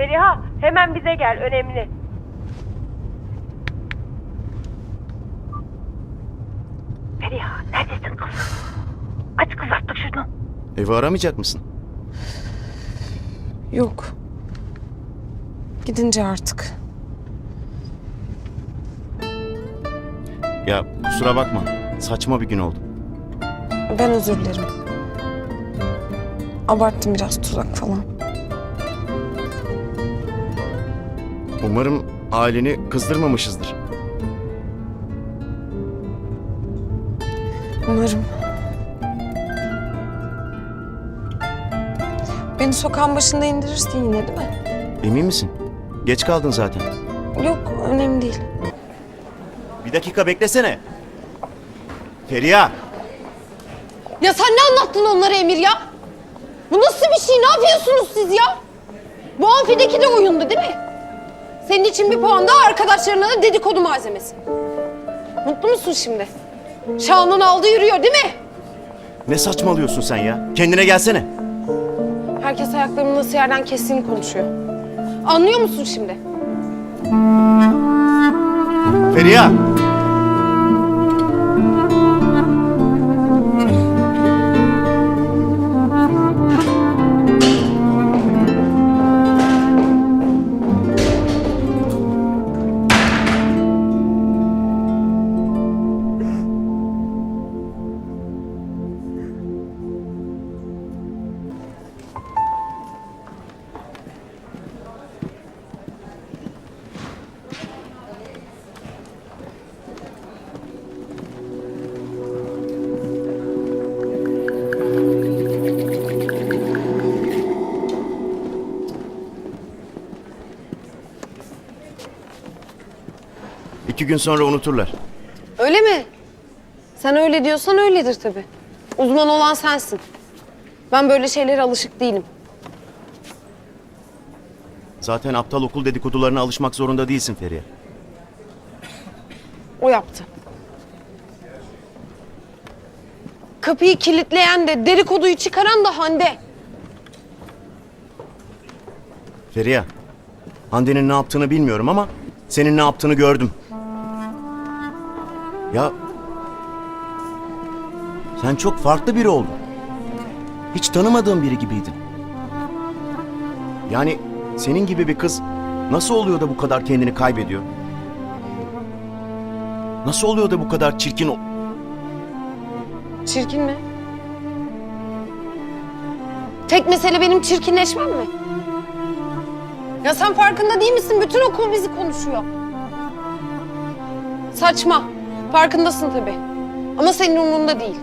Feriha hemen bize gel önemli. Feriha neredesin kız? Aç kız artık şunu. Evi aramayacak mısın? Yok. Gidince artık. Ya kusura bakma. Saçma bir gün oldu. Ben özür dilerim. Abarttım biraz tuzak falan. Umarım aileni kızdırmamışızdır. Umarım. Beni sokağın başında indirirsin yine değil mi? Emin misin? Geç kaldın zaten. Yok önemli değil. Bir dakika beklesene. Feriha. Ya sen ne anlattın onlara Emir ya? Bu nasıl bir şey? Ne yapıyorsunuz siz ya? Bu amfideki de oyundu değil mi? Senin için bir puan daha arkadaşlarına da dedikodu malzemesi. Mutlu musun şimdi? Şahan'ın aldı yürüyor değil mi? Ne saçmalıyorsun sen ya? Kendine gelsene. Herkes ayaklarının nasıl yerden kestiğini konuşuyor. Anlıyor musun şimdi? Feriha. Gün sonra unuturlar. Öyle mi? Sen öyle diyorsan öyledir tabii. Uzman olan sensin. Ben böyle şeylere alışık değilim. Zaten aptal okul dedikodularına alışmak zorunda değilsin Feriha. O yaptı. Kapıyı kilitleyen de dedikoduyu çıkaran da Hande. Feriha. Hande'nin ne yaptığını bilmiyorum ama senin ne yaptığını gördüm. Ya sen çok farklı biri oldun. Hiç tanımadığım biri gibiydin. Yani senin gibi bir kız nasıl oluyor da bu kadar kendini kaybediyor? Nasıl oluyor da bu kadar çirkin o- Çirkin mi? Tek mesele benim çirkinleşmem mi? Ya sen farkında değil misin? Bütün okul bizi konuşuyor. Saçma. Farkındasın tabii. Ama senin umurunda değil.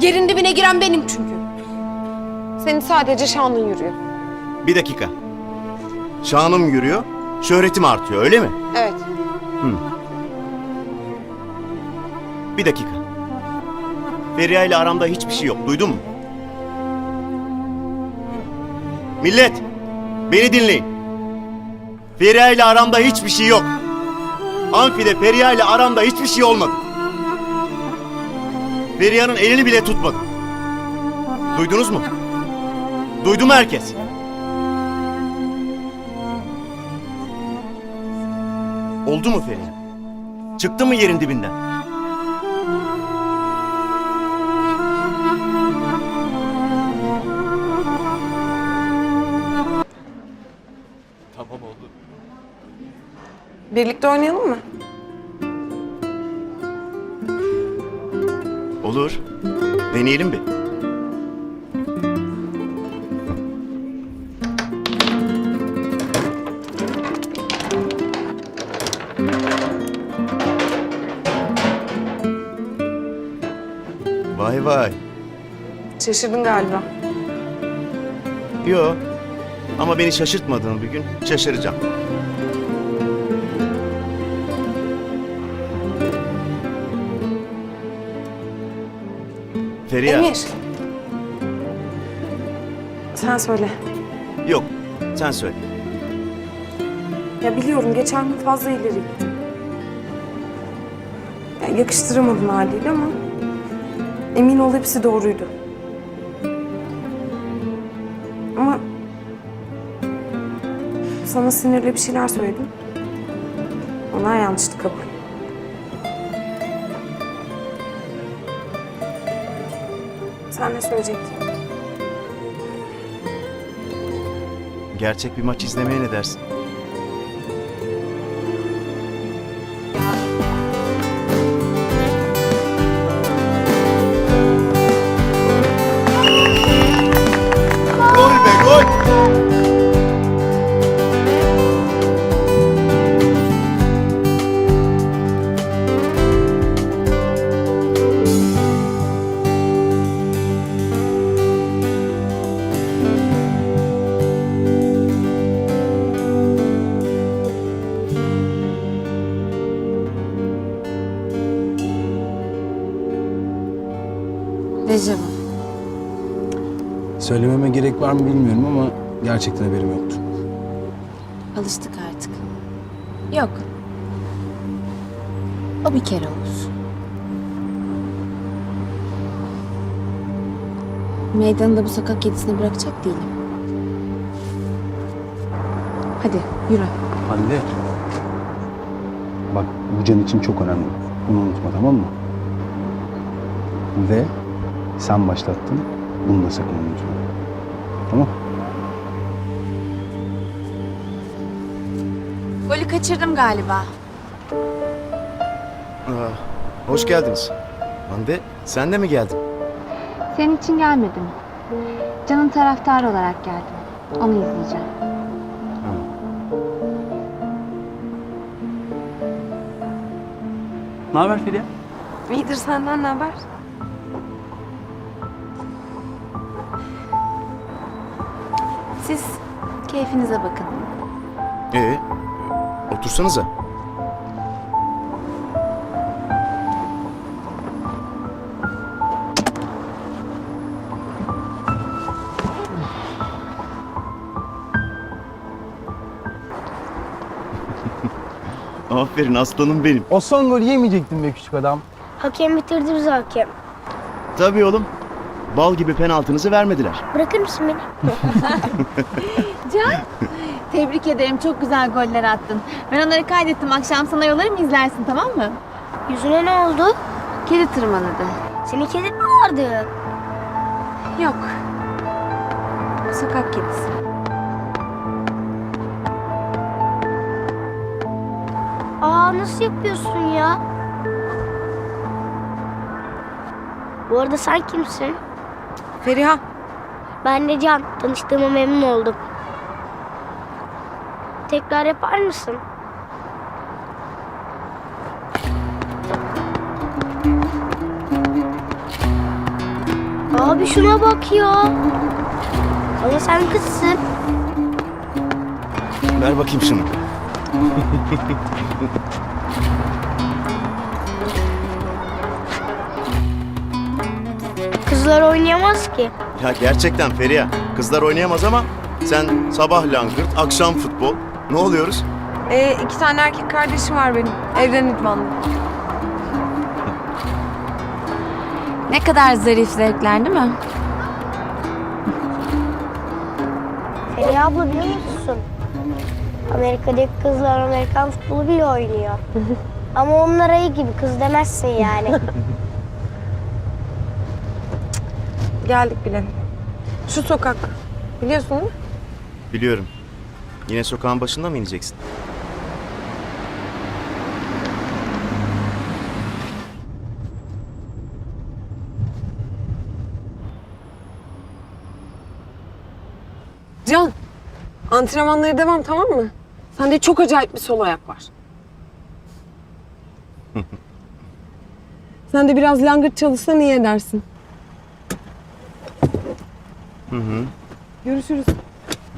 Yerin dibine giren benim çünkü. Senin sadece şanın yürüyor. Bir dakika. Şanım yürüyor, şöhretim artıyor öyle mi? Evet. Bir dakika. Feriha ile aramda hiçbir şey yok. Duydun mu? Millet! Beni dinleyin. Feriha ile aramda hiçbir şey yok. Amfide Feriha ile aramda hiçbir şey olmadı. Feriha'nın elini bile tutmadım. Duydunuz mu? Duydu mu herkes? Oldu mu Feriha? Çıktı mı yerin dibinden? Birlikte oynayalım mı? Olur. Deneyelim bir. Vay vay. Şaşırdın galiba. Yo. Ama beni şaşırtmadığın bir gün şaşıracağım. Feriha. Emir. Sen söyle. Yok. Sen söyle. Ya biliyorum geçen gün fazla ileri gittim. Ya yakıştıramadım haliyle ama emin ol hepsi doğruydu. Ama Sana sinirli bir şeyler söyledim. Onlar yanlıştı kabul. Sen ne söyleyecektin? Gerçek bir maç izlemeye ne dersin? Söylememe gerek var mı bilmiyorum ama gerçekten haberim yoktu. Alıştık artık. Yok. O bir kere olur. Meydanı da bu sokak kedisine bırakacak değilim. Hadi yürü. Hande. Bak bu can için çok önemli. Bunu unutma tamam mı? Ve sen başlattın. Bunu da sakın unutma. Tamam? Golü kaçırdım galiba. Aa, hoş geldiniz. Hande sen de mi geldin? Senin için gelmedim. Can'ın taraftarı olarak geldim. Onu izleyeceğim. Ne haber Feriha? İyidir senden ne haber? Siz keyfinize bakın. Ee, otursanıza. Aferin aslanım benim. O son golü yemeyecektin be küçük adam. Hakem bitirdi bizi hakem. Tabii oğlum. Bal gibi penaltınızı vermediler. Bırakır mısın beni? Tebrik ederim. Çok güzel goller attın. Ben onları kaydettim. Akşam sana yollarım izlersin tamam mı? Yüzüne ne oldu? Kedi tırmaladı. Senin kedin mi vardı? Yok. Sokak kedisi. Aa nasıl yapıyorsun ya? Bu arada sen kimsin? Feriha. Ben de Can. Tanıştığıma memnun oldum. Tekrar yapar mısın? Abi şuna bak ya. Ama sen kızsın. Ver bakayım şunu. Kızlar oynayamaz ki. Ya gerçekten Feriha. Kızlar oynayamaz ama sen sabah langırt, akşam futbol. Ne oluyoruz? Ee, iki tane erkek kardeşim var benim. Evren idmanlı. Ne kadar zarif zevkler değil mi? Feriha abla biliyor musun? Amerika'daki kızlar Amerikan futbolu bile oynuyor. Ama onlar ayı gibi kız demezsin yani. Geldik bile. Şu sokak. Biliyorsun değil mi? Biliyorum. Yine sokağın başında mı ineceksin? Can. Antrenmanlara devam tamam mı? Sende çok acayip bir sol ayak var. Sen de biraz langırt çalışsan iyi edersin. Hı hı. Görüşürüz.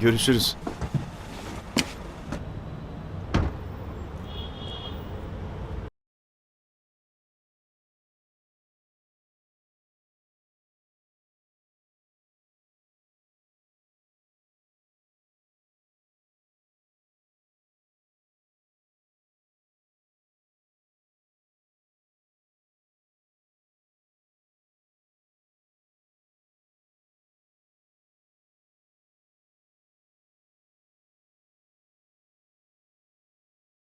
Görüşürüz.